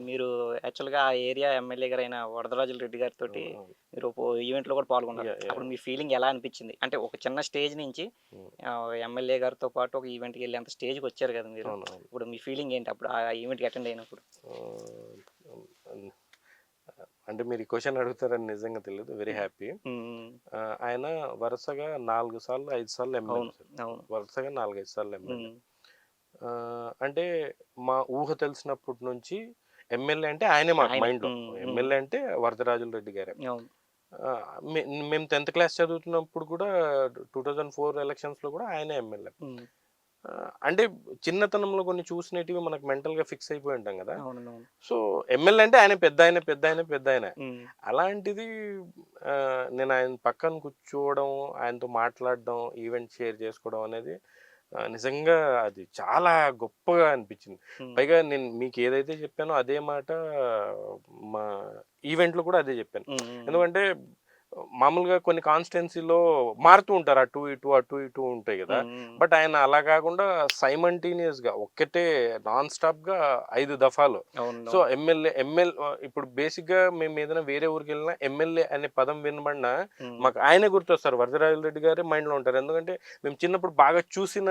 యాక్చువల్గా ఆ area MLA గారు అయిన వరదరాజుల రెడ్డి గారితో. మీరు ఈవెంట్లో కూడా పాల్గొన్నారు. అప్పుడు మీ ఫీలింగ్ ఎలా అనిపించింది? అంటే ఒక చిన్న స్టేజ్ నుంచి. ఎమ్మెల్యే గారితో పాటు ఒక ఈవెంట్కి వెళ్ళి అంత స్టేజ్కి వచ్చారు కదా మీరు. ఇప్పుడు మీ ఫీలింగ్ ఏంటి అప్పుడు? ఆ ఈవెంట్కి అటెండ్ అయినప్పుడు? అంటే మీరు ఈ క్వశ్చన్ అడుగుతారని నిజంగా తెలియదు వెరీ హ్యాపీ. ఆయన వరుసగా నాలుగు సార్లు ఐదు సార్లు ఎమ్మెల్యే వరుసగా నాలుగైదు సార్లు ఎమ్మెల్యే. అంటే మా ఊహ తెలిసినప్పటి నుంచి ఎమ్మెల్యే అంటే ఆయనే మాకు ఉమ్. ఎమ్మెల్యే అంటే వరదరాజుల రెడ్డి గారే. మేము టెన్త్ క్లాస్ చదువుతున్నప్పుడు కూడా టూ థౌజండ్ ఫోర్ ఎలక్షన్స్లో కూడా ఆయనే ఎమ్మెల్యే. అంటే చిన్నతనంలో కొన్ని చూసినవి మనకు మెంటల్గా ఫిక్స్ అయిపోయి ఉంటాం కదా. సో ఎమ్మెల్యే అంటే ఆయన పెద్ద ఆయన పెద్ద ఆయన పెద్ద ఆయన. అలాంటిది నేను ఆయన పక్కన కూర్చోవడం ఆయనతో మాట్లాడడం ఈవెంట్ షేర్ చేసుకోవడం అనేది నిజంగా అది చాలా గొప్పగా అనిపించింది. పైగా నేను మీకు ఏదైతే చెప్పానో అదే మాట మా ఈవెంట్లో కూడా అదే చెప్పాను. ఎందుకంటే మామూలుగా కొన్ని కాన్స్టిట్యున్సీలో మారుతూ ఉంటారు. అటు ఇటు అటు ఇటు ఉంటాయి కదా. బట్ ఆయన అలా కాకుండా simultaneous గా ఒక్కటే నాన్ స్టాప్గా ఐదు దఫాలు. సో ఎమ్మెల్యే ఎమ్మెల్యే ఇప్పుడు బేసిక్గా మేము ఏదైనా వేరే ఊరికి వెళ్ళినా ఎమ్మెల్యే అనే పదం వినబడినా. మాకు ఆయనే గుర్తొస్తారు. వరదరాజుల రెడ్డి గారే మైండ్లో ఉంటారు. ఎందుకంటే మేము చిన్నప్పుడు బాగా చూసిన.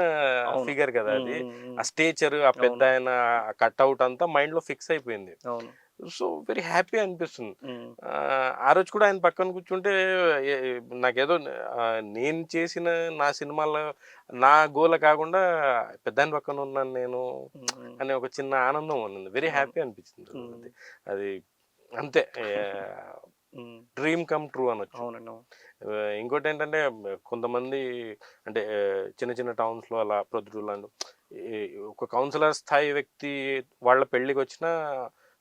ఫిగర్ కదా అది. ఆ స్టేచర్ ఆ పెద్ద ఆయన కట్అవుట్ అంతా మైండ్లో ఫిక్స్ అయిపోయింది. సో వెరీ హ్యాపీ అనిపిస్తుంది. ఆ, రోజు కూడా ఆయన పక్కన కూర్చుంటే నాకేదో నేను చేసిన నా సినిమాలో నా గోల కాకుండా పెద్ద ఆయన పక్కన ఉన్నాను నేను. అనే ఒక చిన్న ఆనందం ఉన్నది వెరీ. హ్యాపీ అనిపించింది. అది అంతే. డ్రీమ్ కమ్ ట్రూ అనొచ్చు ఇంకోటి ఏంటంటే కొంతమంది అంటే చిన్న చిన్న towns లో అలా ఈ ఒక కౌన్సిలర్ స్థాయి వ్యక్తి వాళ్ళ పెళ్ళికి వచ్చినా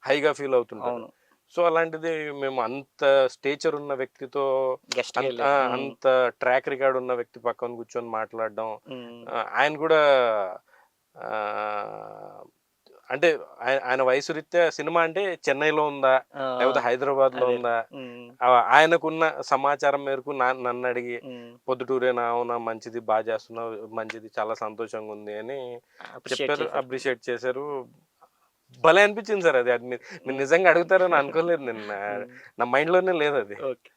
హైగా ఫీల్ అవుతుంటారు. అవును. సో అలాంటిది మేము అంత స్టేచర్ ఉన్న వ్యక్తితో అంత ట్రాక్ రికార్డ్ ఉన్న వ్యక్తి పక్కన కూర్చొని మాట్లాడడం ఆయన కూడా అంటే ఆయన వయసు రీత్యా సినిమా అంటే చెన్నైలో ఉందా లేకపోతే హైదరాబాద్లో. ఉందా? ఆయనకున్న సమాచారం మేరకు నా- నన్ను అడిగి పొద్దుటూరేనా అవునా మంచిది బాగా చేస్తున్నావు మంచిది చాలా సంతోషంగా ఉంది అని చెప్పారు. అప్రిషియేట్ చేశారు. భలే అనిపించింది సార్ అది. అది మీరు మీరు నిజంగా అడుగుతారని అనుకోలేదు నేను. నా- నా మైండ్లోనే లేదు అది. ఓకే.